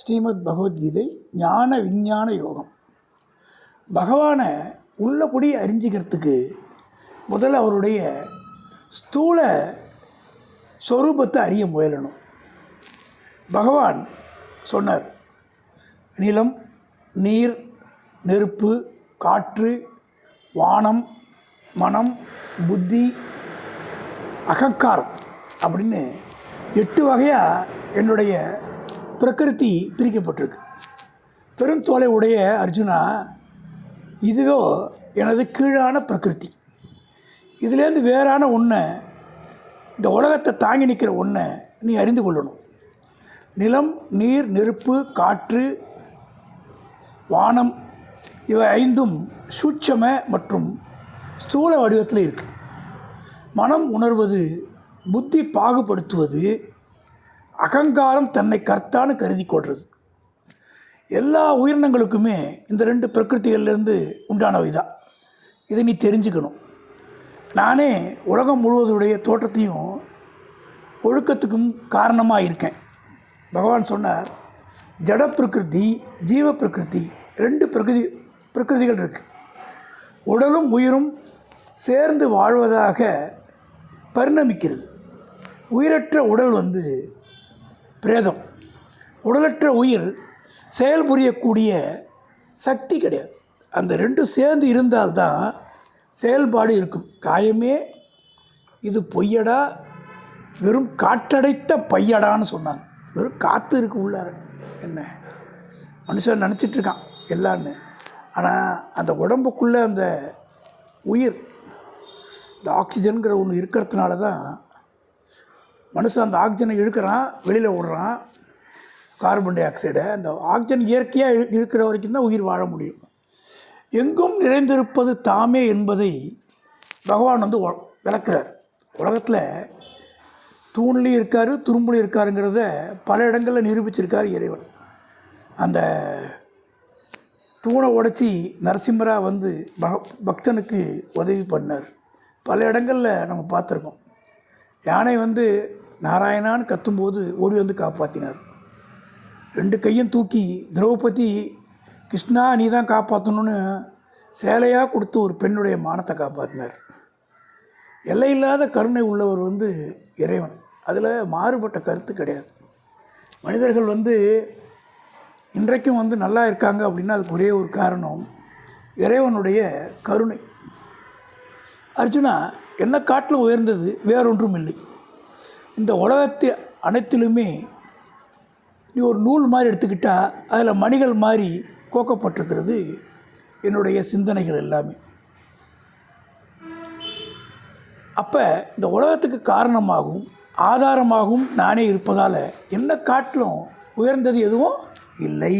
ஸ்ரீமத் பகவத்கீதை ஞான விஞ்ஞான யோகம். பகவானை உள்ளபடி அறிஞ்சிக்கிறதுக்கு முதல்ல அவருடைய ஸ்தூல ஸ்வரூபத்தை அறிய முயலணும். பகவான் சொன்னார் நிலம் நீர் நெருப்பு காற்று வானம் மனம் புத்தி அகங்காரம் அப்படின்னு எட்டு வகையாக என்னுடைய பிரகிருதி பிரிக்கப்பட்டிருக்கு. பெருந்தோலை உடைய அர்ஜுனா இதுவோ எனது கீழான பிரகிருதி. இதுலேருந்து வேறான ஒன்றை இந்த உலகத்தை தாங்கி நிற்கிற ஒன்றை நீ அறிந்து கொள்ளணும். நிலம் நீர் நெருப்பு காற்று வானம் இவை ஐந்தும் சூட்சம மற்றும் ஸ்தூல வடிவத்தில் இருக்குது மனம் உணர்வது புத்தி பாகுபடுத்துவது அகங்காரம் தன்னை கர்த்தான்னு கருதி கொள்வது எல்லா உயிரினங்களுக்குமே இந்த ரெண்டு பிரகிருதிகள்லேருந்து உண்டானவை தான் இதை நீ தெரிஞ்சுக்கணும். நானே உலகம் முழுவதுடைய தோற்றத்தையும் ஒழுக்கத்துக்கும் காரணமாக இருக்கேன். பகவான் சொன்னார் ஜட பிரகிருதி ஜீவ பிரகிருதி ரெண்டு பிரகிருதி பிரகிருதிகள் இருக்கு. உடலும் உயிரும் சேர்ந்து வாழ்வதாக பரிணமிக்கிறது. உயிரற்ற உடல் வந்து பிரேதம். உடலற்ற உயிர் செயல் புரியக்கூடிய சக்தி கிடையாது. அந்த ரெண்டும் சேர்ந்து இருந்தால்தான் செயல்பாடு இருக்கும். காயமே இது பொய்யடா வெறும் காற்றடைத்த பையடான்னு சொன்னாங்க. வெறும் காற்று இருக்கு உள்ளார. என்ன? மனுஷன் நினச்சிட்டு இருக்கான் எல்லான்னு ஆனால் அந்த உடம்புக்குள்ளே அந்த உயிர் இந்த ஆக்சிஜனுங்கிற ஒன்று இருக்கிறதுனால தான் மனுஷன் அந்த ஆக்சிஜனை இழுக்கிறான் வெளியில் விடுறான் கார்பன் டை ஆக்சைடை அந்த ஆக்சிஜன் இயற்கையாக இழு இழுக்கிற வரைக்கும் தான் உயிர் வாழ முடியும். எங்கும் நிறைந்திருப்பது தாமே என்பதை பகவான் வந்து விளக்குறார். உலகத்தில் தூண்லேயும் இருக்கார் துரும்புலையும் இருக்காருங்கிறத பல இடங்களில் நிரூபிச்சிருக்கார் இறைவன். அந்த தூணை உடைச்சி நரசிம்மரா வந்து பக பக்தனுக்கு உதவி பண்ணார். பல இடங்களில் நம்ம பார்த்துருக்கோம். யானை வந்து நாராயணான்னு கத்தும்போது ஓடி வந்து காப்பாற்றினார் ரெண்டு கையும் தூக்கி திரௌபதி கிருஷ்ணா நீ தான் காப்பாற்றணும்னு சேலையாக கொடுத்து ஒரு பெண்ணுடைய மானத்தை காப்பாற்றினார் எல்லையில்லாத கருணை உள்ளவர் வந்து இறைவன். அதில் மாறுபட்ட கருத்து கிடையாது. மனிதர்கள் வந்து இன்றைக்கும் வந்து நல்லா இருக்காங்க அப்படின்னா அதுக்கு ஒரே ஒரு காரணம் இறைவனுடைய கருணை. அர்ஜுனா என்ன காட்டிலும் உயர்ந்தது வேறொன்றும் இல்லை இந்த உலகத்தை அனைத்திலுமே நீ ஒரு நூல் மாதிரி எடுத்துக்கிட்டால் அதில் மணிகள் மாதிரி கோக்கப்பட்டிருக்கிறது என்னுடைய சிந்தனைகள் எல்லாமே. அப்போ இந்த உலகத்துக்கு காரணமாகவும் ஆதாரமாகவும் நானே இருப்பதால் என்ன காட்டிலும் உயர்ந்தது எதுவும் இல்லை.